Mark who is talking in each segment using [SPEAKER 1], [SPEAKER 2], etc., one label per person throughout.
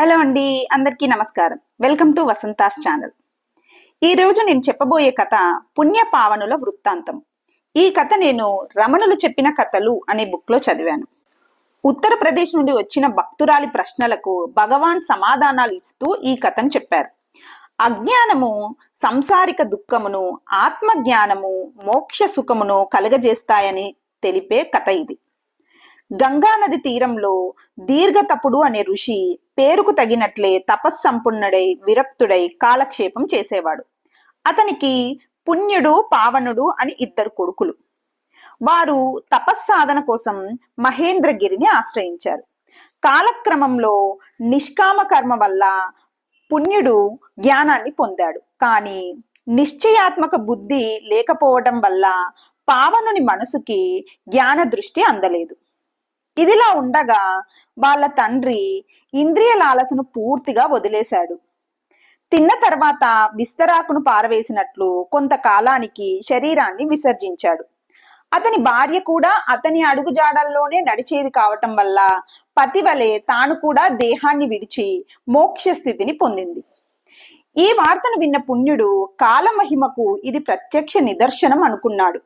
[SPEAKER 1] Hello అండి అందరికీ నమస్కారం. Welcome to Vasantha's channel. ఈ రోజు నేను చెప్పబోయే కథ పుణ్య పావనుల వృత్తాంతం. ఈ కథ నేను రమణులు చెప్పిన కథలు అనే బుక్లో చదివాను. ఉత్తరప్రదేశ్ నుండి వచ్చిన భక్తురాలి ప్రశ్నలకు భగవాన్ సమాధానాలు ఇస్తూ ఈ కథను చెప్పారు. అజ్ఞానము సంసారిక దుఃఖమును ఆత్మజ్ఞానము మోక్ష సుఖమును కలుగజేస్తాయని తెలిపే కథ ఇది. గంగానది తీరంలో దీర్ఘతపుడు అనే ఋషి పేరుకు తగినట్లే తపస్సంపన్నుడై విరక్తుడై కాలక్షేపం చేసేవాడు. అతనికి పుణ్యుడు పావనుడు అని ఇద్దరు కొడుకులు. వారు తపస్సాధన కోసం మహేంద్రగిరిని ఆశ్రయించారు. కాలక్రమంలో నిష్కామ కర్మ వల్ల పుణ్యుడు జ్ఞానాన్ని పొందాడు. కానీ నిశ్చయాత్మక బుద్ధి లేకపోవడం వల్ల పావనుని మనసుకి జ్ఞాన దృష్టి అందలేదు. ఇదిలా ఉండగా వాళ్ళ తండ్రి ఇంద్రియ లాలసను పూర్తిగా వదిలేశాడు. తిన్న తర్వాత విస్తరాకును పారవేసినట్లు కొంతకాలానికి శరీరాన్ని విసర్జించాడు. అతని భార్య కూడా అతని అడుగుజాడల్లోనే నడిచేది కావటం వల్ల పతివలే తాను కూడా దేహాన్ని విడిచి మోక్ష స్థితిని పొందింది. ఈ వార్తను విన్న పుణ్యుడు కాలమహిమకు ఇది ప్రత్యక్ష నిదర్శనం అనుకున్నాడు.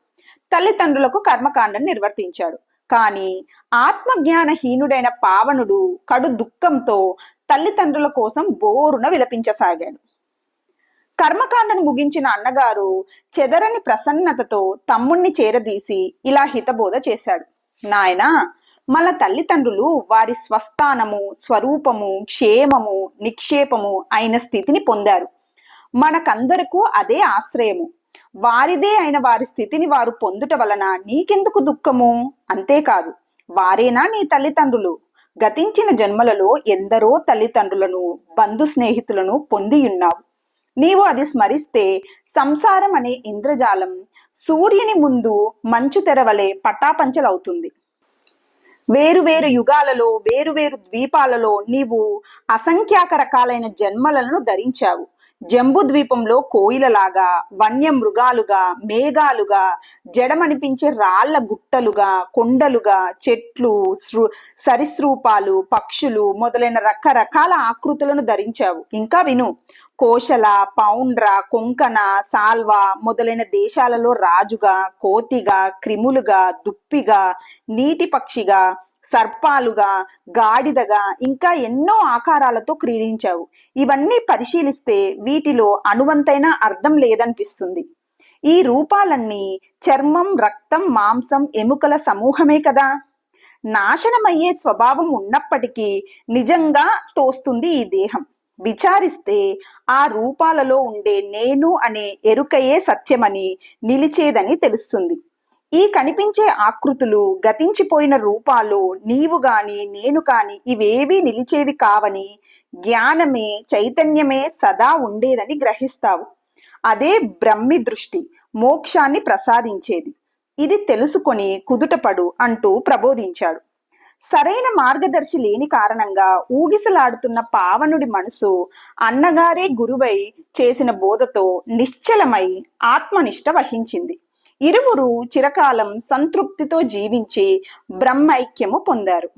[SPEAKER 1] తల్లిదండ్రులకు కర్మకాండం నిర్వర్తించాడు. కానీ ఆత్మజ్ఞానహీనుడైన పావనుడు కడు దుఃఖంతో తల్లిదండ్రుల కోసం బోరున విలపించసాగాడు. కర్మకాండను ముగించిన అన్నగారు చెదరని ప్రసన్నతతో తమ్ముణ్ణి చేరదీసి ఇలా హితబోధ చేశాడు. నాయనా మన తల్లిదండ్రులు వారి స్వస్థానము స్వరూపము క్షేమము నిక్షేపము అయిన స్థితిని పొందారు. మనకందరకు అదే ఆశ్రయము. వారిదే అయిన వారి స్థితిని వారు పొందుట వలన నీకెందుకు దుఃఖము? అంతేకాదు వారేనా నీ తల్లిదండ్రులు? గతించిన జన్మలలో ఎందరో తల్లిదండ్రులను బంధు స్నేహితులను పొంది ఉన్నావు. నీవు అది స్మరిస్తే సంసారం అనే ఇంద్రజాలం సూర్యుని ముందు మంచు తెరవలే పటాపంచలవుతుంది. వేరు వేరు యుగాలలో వేరు వేరు ద్వీపాలలో నీవు అసంఖ్యాక రకాలైన జన్మలను ధరించావు. జంబు ద్వీపంలో కోయిలలాగా వన్య మృగాలుగా మేఘాలుగా జడమనిపించే రాళ్ళ గుట్టలుగా కొండలుగా చెట్లు సృ సరిసృపాలు పక్షులు మొదలైన రకరకాల ఆకృతులను ధరించావు. ఇంకా విను కోశల పౌండ్ర కొంకణ సాల్వా మొదలైన దేశాలలో రాజుగా కోతిగా క్రిములుగా దుప్పిగా నీటి పక్షిగా సర్పాలుగా గాడిదగా ఇంకా ఎన్నో ఆకారాలతో క్రీడించావు. ఇవన్నీ పరిశీలిస్తే వీటిలో అనువంతైన అర్థం లేదనిపిస్తుంది. ఈ రూపాలన్నీ చర్మం రక్తం మాంసం ఎముకల సమూహమే కదా? నాశనమయ్యే స్వభావం ఉన్నప్పటికీ నిజంగా తోస్తుంది ఈ దేహం. విచారిస్తే ఆ రూపాలలో ఉండే నేను అనే ఎరుకయే సత్యమని నిలిచేదని తెలుస్తుంది. ఈ కనిపించే ఆకృతులు గతించిపోయిన రూపాలు నీవు గాని నేను కాని ఇవేవీ నిలిచేవి కావని జ్ఞానమే చైతన్యమే సదా ఉండేదని గ్రహిస్తావు. అదే బ్రహ్మి దృష్టి మోక్షాన్ని ప్రసాదించేది. ఇది తెలుసుకొని కుదుటపడు అంటూ ప్రబోధించాడు. సరైన మార్గదర్శి లేని కారణంగా ఊగిసలాడుతున్న పావనుడి మనసు అన్నగారే గురువై చేసిన బోధతో నిశ్చలమై ఆత్మనిష్ట వహించింది. ఇరువురు చిరకాలం సంతృప్తితో జీవించి బ్రహ్మైక్యము పొందారు.